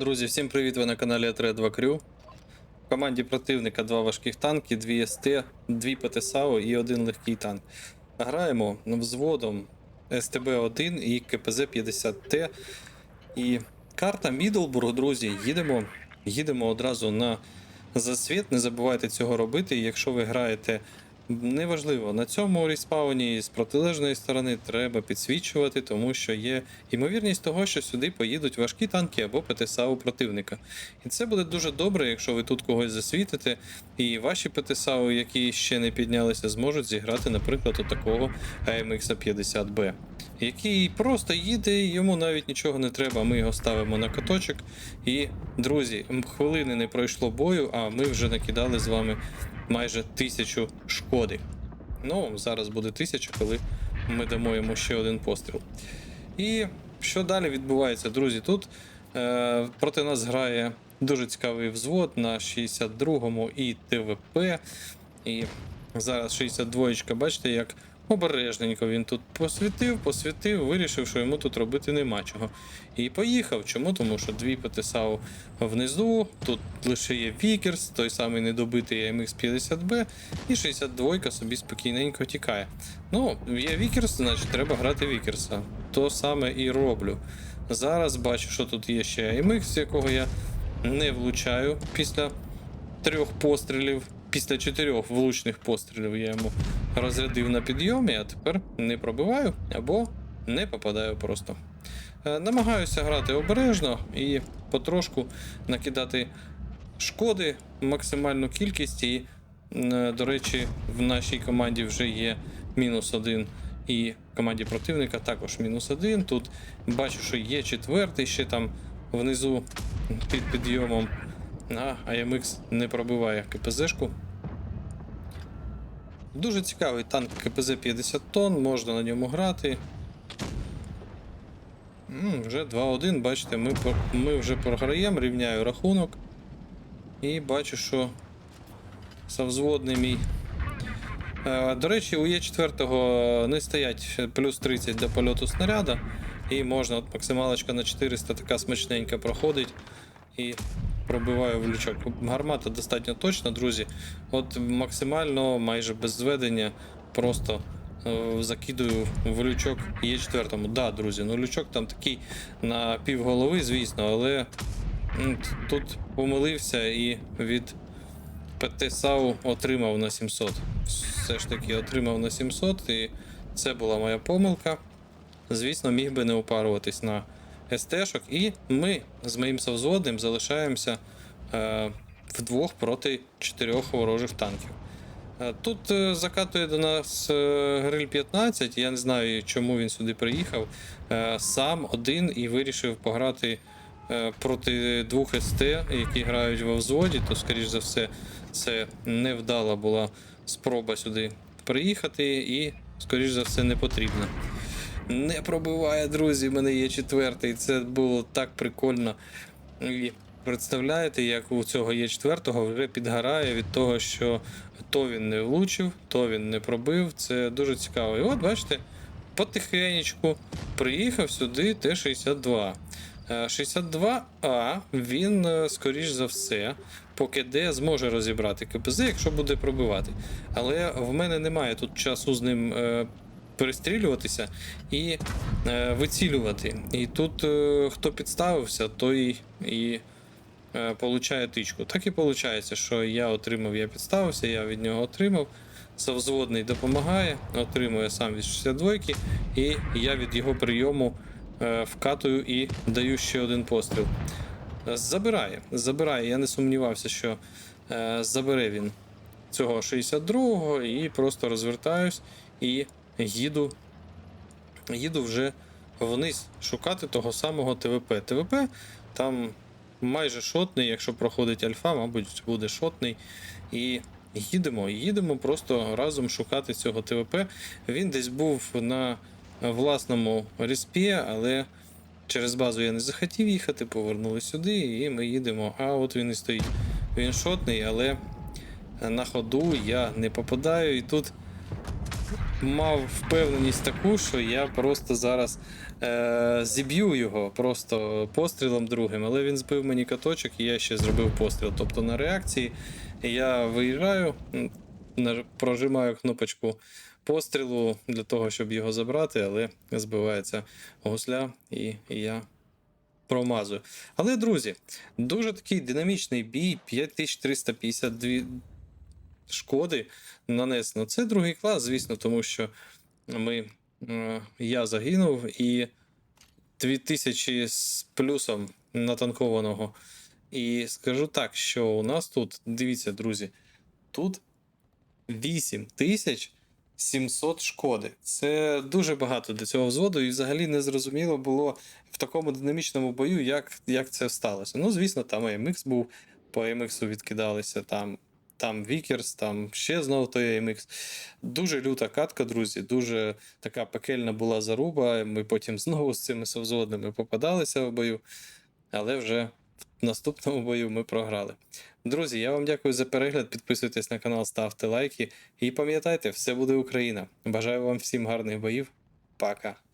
Друзі, всім привіт! Ви на каналі Атре 2 Крю. В команді противника два важких танки, дві СТ, дві ПТСАУ і один легкий танк. Граємо взводом СТБ-1 і КПЗ-50Т. І карта Мідлбург, друзі, їдемо, їдемо одразу на засвіт. Не забувайте цього робити. Якщо ви граєте неважливо, на цьому респауні з протилежної сторони треба підсвічувати, тому що є ймовірність того, що сюди поїдуть важкі танки або ПТСАУ противника. І це буде дуже добре, якщо ви тут когось засвітите, і ваші ПТСАУ, які ще не піднялися, зможуть зіграти, наприклад, у такого AMX 50B. Який просто їде, йому навіть нічого не треба. Ми його ставимо на каточок. І, друзі, хвилини не пройшло бою, а ми вже накидали з вами майже тисячу шкоди. Ну, зараз буде тисяча, коли ми дамо йому ще один постріл. І що далі відбувається, друзі? Тут е, проти нас грає дуже цікавий взвод на 62-му і ТВП. І зараз 62-ка, бачите, як обережненько він тут посвітив, посвітив, вирішив, що йому тут робити нема чого. І поїхав. Чому? Тому що дві ПТСАУ внизу, тут лише є Вікерс, той самий недобитий MX50B, і 62 собі спокійненько тікає. Ну, є Вікерс, значить треба грати Вікерса. То саме і роблю. Зараз бачу, що тут є ще MX, якого я не влучаю після трьох пострілів. Після чотирьох влучних пострілів я йому розрядив на підйомі, а тепер не пробиваю або не попадаю просто. Е, Намагаюся грати обережно і потрошку накидати шкоди максимальну кількість. І, е, до речі, в нашій команді вже є мінус один. І команді противника також мінус один. Тут бачу, що є четвертий, ще там внизу під підйомом. А AMX не пробиває КПЗшку. Дуже цікавий танк КПЗ 50 тонн, можна на ньому грати. М, вже 2-1, бачите, ми, ми вже програємо, рівняю рахунок. І бачу, що совзводний мій. Е, До речі, у Є4 не стоять плюс 30 до польоту снаряда. І можна, от максималочка на 400 така смачненька проходить. І пробиваю в лючок. Гармата достатньо точна, друзі. От максимально, майже без зведення, просто е, закидую в лючок Є4. Да, друзі, ну лючок там такий на півголови, звісно, але тут помилився і від ПТ САУ отримав на 700. Все ж таки отримав на 700, і це була моя помилка. Звісно, міг би не упаруватись на СТ-шок, і ми з моїм совзводним залишаємося е, вдвох проти чотирьох ворожих танків. Е, Тут е, закатує до нас е, гриль 15. Я не знаю, чому він сюди приїхав. Сам один і вирішив пограти проти двох СТ, які грають во взводі, то, скоріш за все, це невдала була спроба сюди приїхати, і, скоріш за все, не потрібно. Не пробиває, друзі, в мене є четвертий. Це було так прикольно. Представляєте, як у цього є четвертого вже підгорає від того, що то він не влучив, то він не пробив. Це дуже цікаво. І от бачите, потихенечку приїхав сюди Т-62. Е, 62А, він, е, скоріш за все, по КД зможе розібрати КПЗ, якщо буде пробивати. Але в мене немає тут часу з ним е, перестрілюватися і е, вицілювати. І тут е, хто підставився, той і е, получає тичку. Так і виходить, що я отримав, я підставився, я від нього отримав. Совзводний допомагає, отримує сам від 62 і я від його прийому е, вкатую і даю ще один постріл. Забирає, забирає. Я не сумнівався, що е, забере він цього 62-го і просто розвертаюсь і їду, їду вже вниз шукати того самого ТВП. ТВП там майже шотний, якщо проходить альфа, мабуть, буде шотний. І їдемо, їдемо просто разом шукати цього ТВП. Він десь був на власному респі, але через базу я не захотів їхати, повернули сюди, і ми їдемо. А от він і стоїть. Він шотний, але на ходу я не попадаю. І тут мав впевненість таку, що я просто зараз е, зіб'ю його просто пострілом другим, але він збив мені каточок і я ще зробив постріл. Тобто на реакції я виїжджаю, прожимаю кнопочку пострілу для того, щоб його забрати, але збивається гусля і, я промазую. Але, друзі, дуже такий динамічний бій, 5352 шкоди нанесено. Це другий клас, звісно, тому що ми, е, я загинув і 2000 з плюсом натанкованого. І скажу так, що у нас тут, дивіться, друзі, тут 8700 шкоди. Це дуже багато для цього взводу, і взагалі не зрозуміло було в такому динамічному бою, як, як це сталося. Ну, звісно, там AMX був, по AMX відкидалися, там, там Вікерс, там ще знову той AMX. Дуже люта катка, друзі, дуже така пекельна була заруба. Ми потім знову з цими совзводними попадалися в бою, але вже в наступному бою ми програли. Друзі, я вам дякую за перегляд. Підписуйтесь на канал, ставте лайки. І пам'ятайте, все буде Україна. Бажаю вам всім гарних боїв. Пока.